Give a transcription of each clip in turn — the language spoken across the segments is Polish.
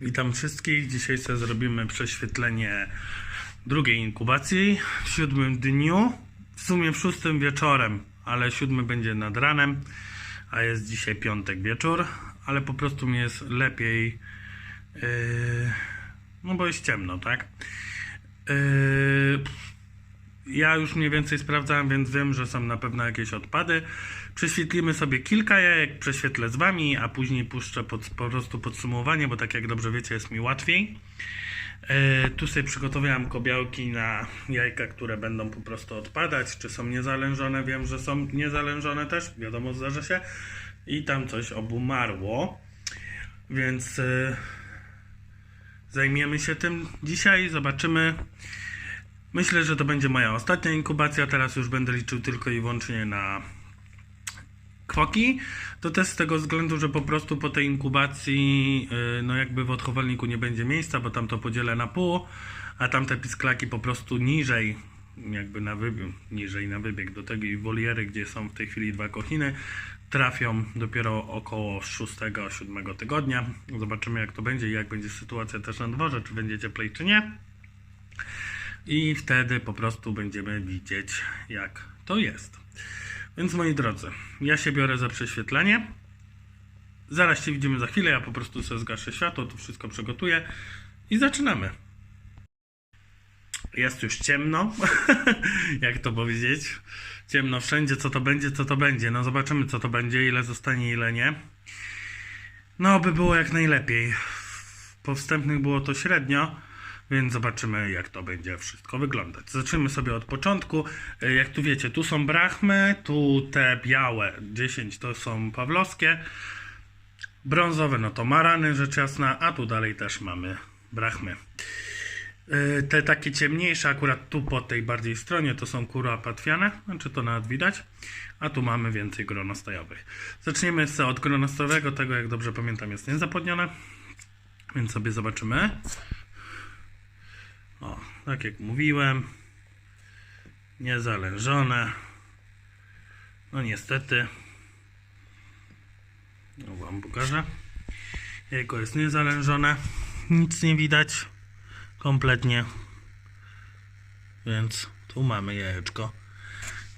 Witam wszystkich. Dzisiaj sobie zrobimy prześwietlenie drugiej inkubacji w siódmym dniu. W sumie w szóstym wieczorem, ale siódmy będzie nad ranem, a jest dzisiaj piątek wieczór, ale po prostu mi jest lepiej, yy, no bo jest ciemno, tak? Yy, ja już mniej więcej sprawdzałem, więc wiem, że są na pewno jakieś odpady. Prześwietlimy sobie kilka jajek, prześwietlę z wami, a później puszczę pod, po prostu podsumowanie, bo tak jak dobrze wiecie, jest mi łatwiej. E, tu sobie przygotowałem kobiałki na jajka, które będą po prostu odpadać, czy są niezalężone. Wiem, że są niezalężone też, wiadomo, zdarza się. I tam coś obumarło. Więc e, zajmiemy się tym dzisiaj, zobaczymy. Myślę, że to będzie moja ostatnia inkubacja. Teraz już będę liczył tylko i wyłącznie na kwoki. To też z tego względu, że po prostu po tej inkubacji, yy, no jakby w odchowalniku nie będzie miejsca, bo tam to podzielę na pół, a tamte pisklaki po prostu niżej, jakby na wybieg, niżej na wybieg do tej woliery, gdzie są w tej chwili dwa kochiny, trafią dopiero około 6-7 tygodnia. Zobaczymy jak to będzie i jak będzie sytuacja też na dworze, czy będzie cieplej, czy nie. I wtedy po prostu będziemy widzieć, jak to jest. Więc moi drodzy, ja się biorę za prześwietlenie. Zaraz się widzimy za chwilę. Ja po prostu sobie zgaszę światło, to wszystko przygotuję i zaczynamy. Jest już ciemno, jak to powiedzieć. Ciemno wszędzie, co to będzie, co to będzie. No zobaczymy, co to będzie, ile zostanie, ile nie. No, by było jak najlepiej. Po wstępnych było to średnio, więc zobaczymy, jak to będzie wszystko wyglądać. Zaczniemy sobie od początku. E, Jak tu wiecie, tu są brachmy, tu te białe 10 to są pawlowskie. Brązowe no to marany, rzecz jasna, a tu dalej też mamy brachmy. E, Te takie ciemniejsze, akurat tu po tej bardziej stronie, to są kuropatwiane, znaczy to nawet widać, a tu mamy więcej gronostojowych. Zaczniemy sobie od gronostojowego, tego jak dobrze pamiętam jest niezapodnione, więc sobie zobaczymy. O, tak jak mówiłem, niezalężone. No niestety, no wam pokażę. Jajko jest niezalężone, nic nie widać kompletnie. Więc tu mamy jajeczko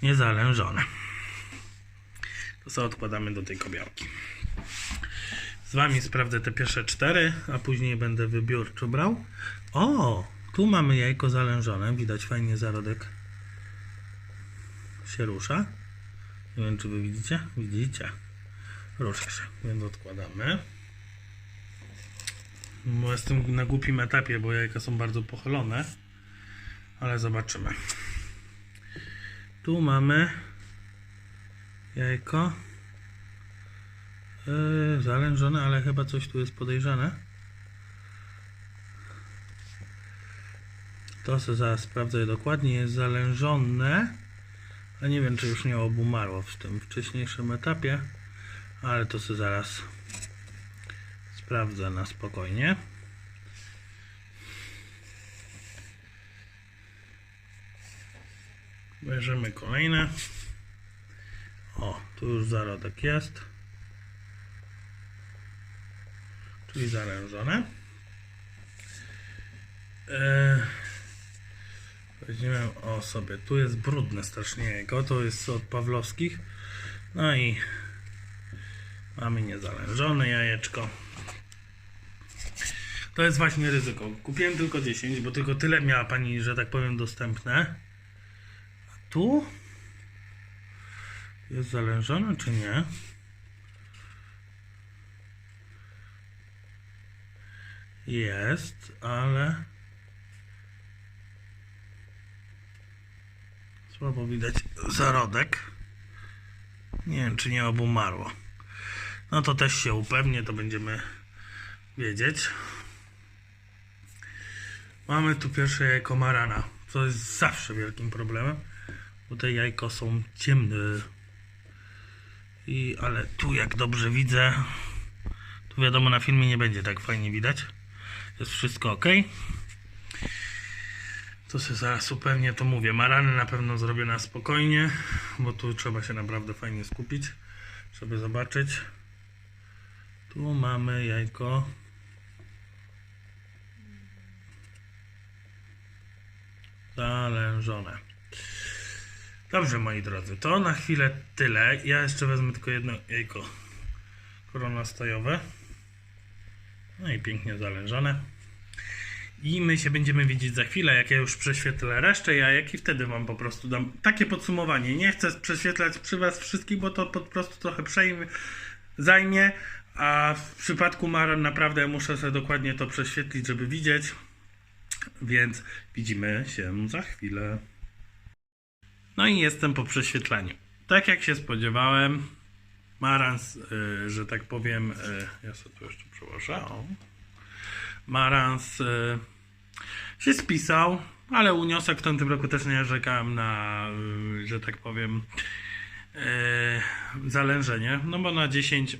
niezalężone. To sobie odkładamy do tej kobiałki. Z wami sprawdzę te pierwsze cztery, a później będę wybiórczo brał. O, tu mamy jajko zalężone. Widać fajnie zarodek się rusza. Nie wiem, czy wy widzicie? Widzicie. Rusza się, więc odkładamy. Bo jestem na głupim etapie, bo jajka są bardzo pochylone. Ale zobaczymy. Tu mamy jajko. Yy, zalężone, ale chyba coś tu jest podejrzane. To sobie zaraz sprawdzę dokładnie. Jest zalężone. A nie wiem, czy już nie obumarło w tym wcześniejszym etapie. Ale to sobie zaraz sprawdzę na spokojnie. Bierzemy kolejne. O, tu już zarodek jest. Czyli zalężone. Eee, weźmiemy o sobie. Tu jest brudne strasznie jego. To jest od Pawlowskich. No i mamy niezalężone jajeczko. To jest właśnie ryzyko. Kupiłem tylko 10, bo tylko tyle miała pani, że tak powiem, dostępne. A tu jest zalężone czy nie? Jest, ale słabo widać zarodek. Nie wiem, czy nie obumarło. No to też się upewnię, to będziemy wiedzieć. Mamy tu pierwsze jajko marana, co jest zawsze wielkim problemem, bo te jajko są ciemne. I, ale tu jak dobrze widzę, tu wiadomo na filmie nie będzie tak fajnie widać. Jest wszystko ok. To sobie zaraz upewnię, to mówię. Marany na pewno zrobię na spokojnie, bo tu trzeba się naprawdę fajnie skupić, żeby zobaczyć. Tu mamy jajko. Zalężone. Dobrze, moi drodzy, to na chwilę tyle. Ja jeszcze wezmę tylko jedno jajko koronastojowe. No i pięknie zalężone. I my się będziemy widzieć za chwilę, jak ja już prześwietlę resztę jajek i wtedy wam po prostu dam takie podsumowanie. Nie chcę prześwietlać przy was wszystkich, bo to po prostu trochę przejmie, zajmie, a w przypadku Mara naprawdę muszę sobie dokładnie to prześwietlić, żeby widzieć. Więc widzimy się za chwilę. No i jestem po prześwietleniu. Tak jak się spodziewałem, Marans, y, że tak powiem, y, ja sobie tu jeszcze przełożę. O. Marans y, się spisał, ale uniosek w tamtym roku też nie narzekałem na, y, że tak powiem, y, zalężenie. No bo na 10,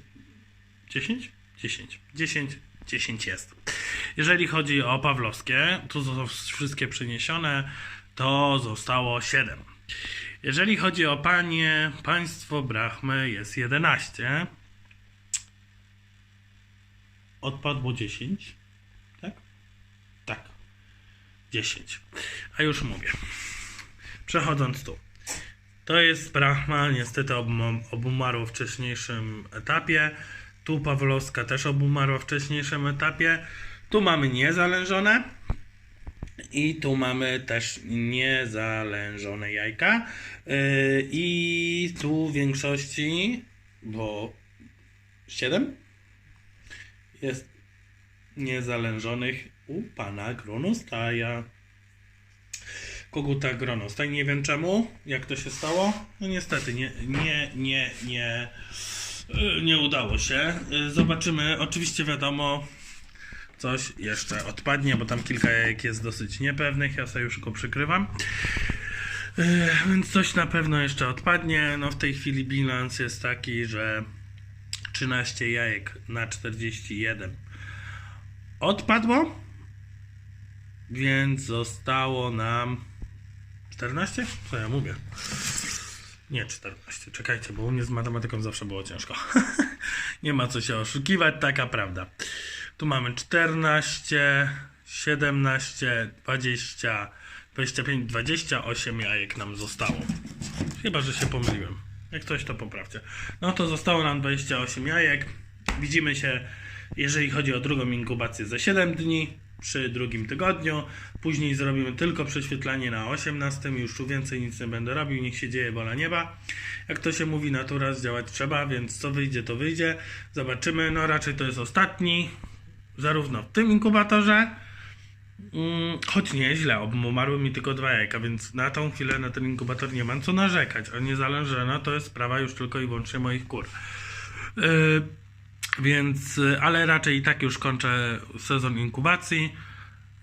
10? 10, 10, 10 jest. Jeżeli chodzi o Pawlowskie, tu są wszystkie przeniesione, to zostało 7. Jeżeli chodzi o panie, państwo Brahmy jest 11. Odpadło 10. Tak? Tak. 10. A już mówię. Przechodząc tu. To jest Brahma, niestety obum- obumarło w wcześniejszym etapie. Tu Pawlowska też obumarła w wcześniejszym etapie. Tu mamy niezalężone. I tu mamy też niezalężone jajka. Yy, I tu w większości, bo 7 jest niezalężonych u pana Gronostaja. Koguta Gronostaj. Nie wiem czemu, jak to się stało. No niestety, nie, nie, nie, nie, yy, nie udało się. Yy, Zobaczymy. Oczywiście wiadomo, coś jeszcze odpadnie, bo tam kilka jajek jest dosyć niepewnych. Ja sobie już go przykrywam. Yy, Więc coś na pewno jeszcze odpadnie. No w tej chwili bilans jest taki, że 13 jajek na 41 odpadło. Więc zostało nam 14? Co ja mówię? Nie 14. Czekajcie, bo u mnie z matematyką zawsze było ciężko. Nie ma co się oszukiwać, taka prawda. Tu mamy 14, 17, 20, 25, 28 jajek nam zostało. Chyba, że się pomyliłem. Jak coś to poprawcie. No to zostało nam 28 jajek. Widzimy się, jeżeli chodzi o drugą inkubację za 7 dni przy drugim tygodniu. Później zrobimy tylko prześwietlanie na 18. Już tu więcej nic nie będę robił. Niech się dzieje wola nieba. Jak to się mówi, natura zdziałać trzeba, więc co wyjdzie, to wyjdzie. Zobaczymy. No raczej to jest ostatni. Zarówno w tym inkubatorze, Mm, choć nieźle, umarły mi tylko dwa jajka, więc na tą chwilę na ten inkubator nie mam co narzekać, a niezależna to jest sprawa już tylko i wyłącznie moich kur. Yy, więc, y, ale raczej i tak już kończę sezon inkubacji.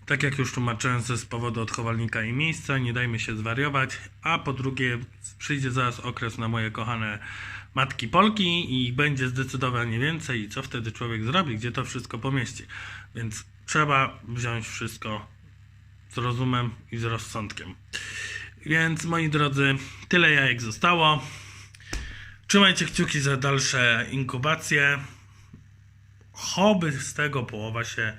Tak jak już tłumaczyłem, ze z powodu odchowalnika i miejsca, nie dajmy się zwariować. A po drugie, przyjdzie zaraz okres na moje kochane matki Polki i będzie zdecydowanie więcej. I co wtedy człowiek zrobi, gdzie to wszystko pomieści. Więc trzeba wziąć wszystko z rozumem i z rozsądkiem. Więc moi drodzy, tyle jajek zostało. Trzymajcie kciuki za dalsze inkubacje. Choby z tego połowa się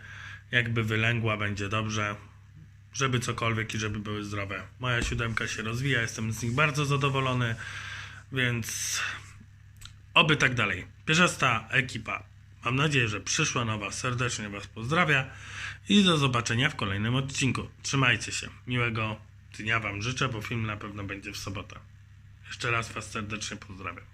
jakby wylęgła, będzie dobrze. Żeby cokolwiek i żeby były zdrowe. Moja siódemka się rozwija, jestem z nich bardzo zadowolony, więc oby tak dalej. Pierzasta ekipa. Mam nadzieję, że przyszła nowa. Serdecznie Was pozdrawia i do zobaczenia w kolejnym odcinku. Trzymajcie się. Miłego dnia Wam życzę, bo film na pewno będzie w sobotę. Jeszcze raz Was serdecznie pozdrawiam.